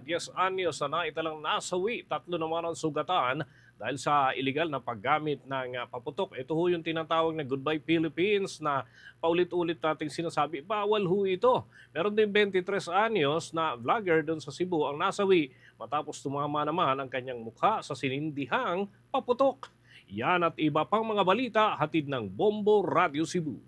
10 anyos na naitalang nasawi, tatlo naman ang sugatan dahil sa illegal na paggamit ng ah, paputok. Ito ho yung tinatawag na Goodbye Philippines na paulit-ulit nating sinasabi, bawal ho ito. Meron din 23 anyos na vlogger doon sa Cebu ang nasawi matapos tumama naman ang kanyang mukha sa sinindihang paputok. Yan at iba pang mga balita hatid ng Bombo Radio Cebu.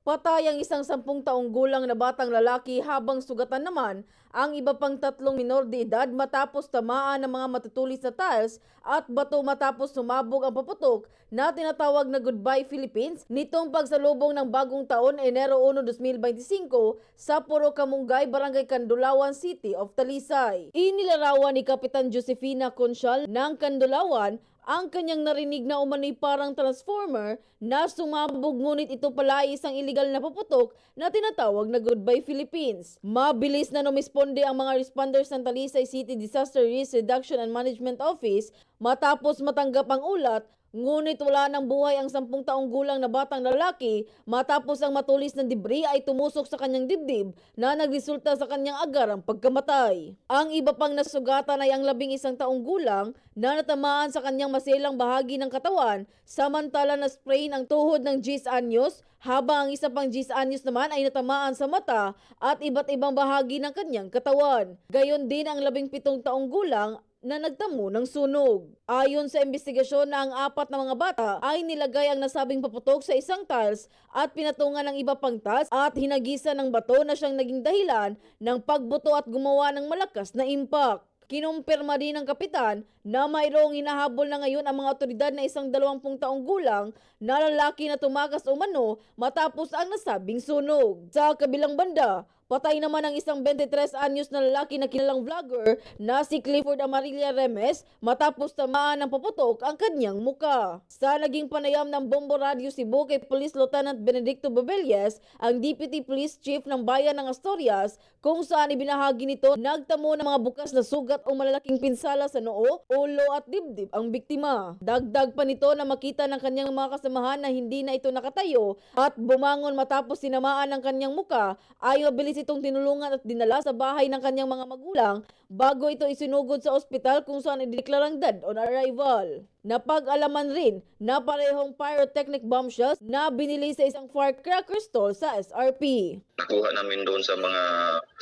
Patay ang isang sampung taong gulang na batang lalaki habang sugatan naman ang iba pang tatlong minor de edad matapos tamaan ng mga matutulis na tiles at bato matapos sumabog ang paputok na tinatawag na Goodbye Philippines nitong pagsalubong ng bagong taon Enero 1, 2025 sa Puro Kamungay, Barangay Kandulawan City of Talisay. Inilarawan ni Kapitan Josefina Conchal ng Kandulawan ang kanyang narinig na umano'y parang transformer na sumabog ngunit ito pala ay isang illegal na paputok na tinatawag na Goodbye Philippines. Mabilis na numisponde ang mga responders ng Talisay City Disaster Risk Reduction and Management Office matapos matanggap ang ulat Ngunit wala ng buhay ang sampung taong gulang na batang lalaki matapos ang matulis ng debris ay tumusok sa kanyang dibdib na nagresulta sa kanyang agarang pagkamatay. Ang iba pang nasugatan ay ang labing isang taong gulang na natamaan sa kanyang masilang bahagi ng katawan samantala na sprain ang tuhod ng Gis Anyos habang ang isa pang Gis Anyos naman ay natamaan sa mata at iba't ibang bahagi ng kanyang katawan. Gayon din ang labing pitong taong gulang na nagtamo ng sunog. Ayon sa investigasyon na ang apat na mga bata ay nilagay ang nasabing paputok sa isang tiles at pinatungan ng iba pang tiles at hinagisa ng bato na siyang naging dahilan ng pagbuto at gumawa ng malakas na impact. Kinumpirma din ng kapitan na mayroong hinahabol na ngayon ang mga otoridad na isang dalawampung taong gulang na lalaki na tumakas umano matapos ang nasabing sunog. Sa kabilang banda, Patay naman ang isang 23 anyos na lalaki na kilalang vlogger na si Clifford Amarilla Remes matapos tamaan ng paputok ang kanyang muka. Sa naging panayam ng Bombo Radio Cebu kay Police Lieutenant Benedicto Babelias, ang Deputy Police Chief ng Bayan ng Asturias, kung saan ibinahagi nito nagtamo ng mga bukas na sugat o malalaking pinsala sa noo, ulo at dibdib ang biktima. Dagdag pa nito na makita ng kanyang mga kasamahan na hindi na ito nakatayo at bumangon matapos sinamaan ng kanyang muka ay mabilis itong tinulungan at dinala sa bahay ng kanyang mga magulang bago ito isinugod sa ospital kung saan ideklarang dead on arrival. Napag-alaman rin na parehong pyrotechnic bombshells na binili sa isang firecracker stall sa SRP. nakuha namin doon sa mga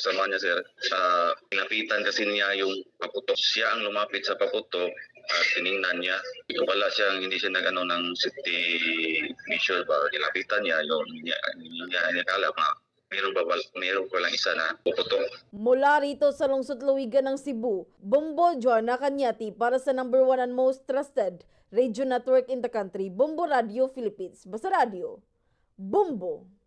kasama niya sir. Sa pinapitan kasi niya yung paputok. Siya ang lumapit sa paputok at tiningnan niya. Pala siyang hindi siya nag-ano ng safety measure ba. Nilapitan niya yung niya, niya, niya kala ma meron ba wal- meron pa lang isa na paputok. Mula rito sa lungsod Luwigan ng Cebu, Bombo Joanna Kanyati para sa number one and most trusted radio network in the country, Bombo Radio Philippines. Basta Radio, Bombo!